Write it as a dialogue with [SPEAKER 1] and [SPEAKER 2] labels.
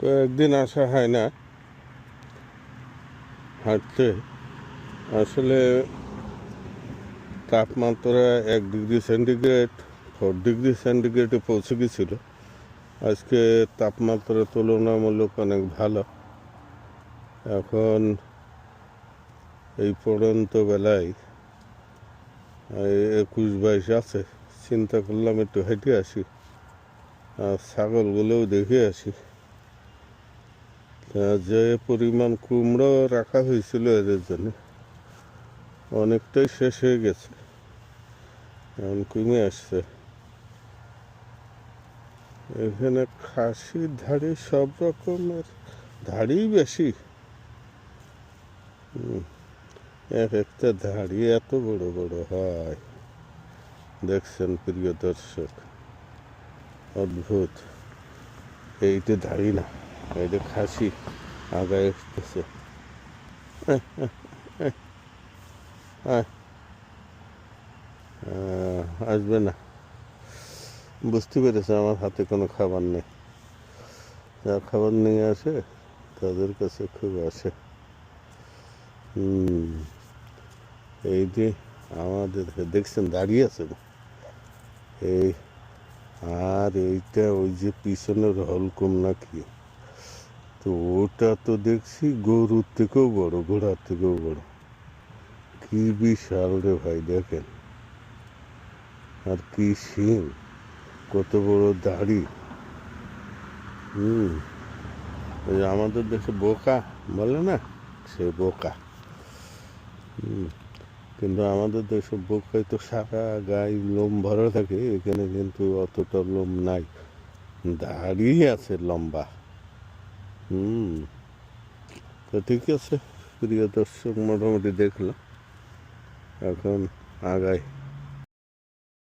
[SPEAKER 1] কয়েকদিন আসা হয় না। হাঁটতে। আসলে তাপমাত্রা এক ডিগ্রি সেন্টিগ্রেড, ফোর ডিগ্রি সেন্টিগ্রেডে পৌঁছে গেছিল। আজকে তাপমাত্রা তুলনামূলক অনেক ভালো। এখন এই পড়ন্ত বেলায় একুশ বাইশ আছে। চিন্তা করলাম একটু হেঁটে আসি। আর ছাগলগুলোও দেখে আসি। যে পরিমাণ কুমড়ো রাখা হয়েছিল এদের জন্য, অনেকটাই শেষ হয়ে গেছে। এখন কমে আসছে। এখানে খাসি, ধাড়ি সব রকমের ধাড়ি বেশি। এক একটা ধাড়ি এত বড় বড় হয়। দেখছেন প্রিয় দর্শক, অদ্ভুত। এইটা ধাড়ি না। এইটা খাসি আগায় আসতেছে আয়। আসবে না। বুঝতে পেরেছে, আমার হাতে কোনো খাবার নেই। যা খাবার নিয়ে আসে, তাদের কাছে খুব আসে। হুম, এই যে আমাদের দেখছেন, দাঁড়িয়ে আছে এই, আর এইটা ওই যে পিছনের হলকম নাকি? তো ওটা তো দেখছি গরুর থেকেও বড়, ঘোড়ার থেকেও বড়। কি বিশাল রে ভাই, দেখেন। আর কি শিং, কত বড় দাড়ি। হুম আমাদের দেশে বোকা বলে না? সে বোকা। হুম, কিন্তু আমাদের দেশে বোকায় তো সারা গায়ে লোম ভরা থাকে, এখানে কিন্তু অতটা লোম নাই। দাড়ি আছে লম্বা। হুম। তো ঠিক আছে প্রিয় দর্শক মোটামুটি দেখলাম। এখন আগাই।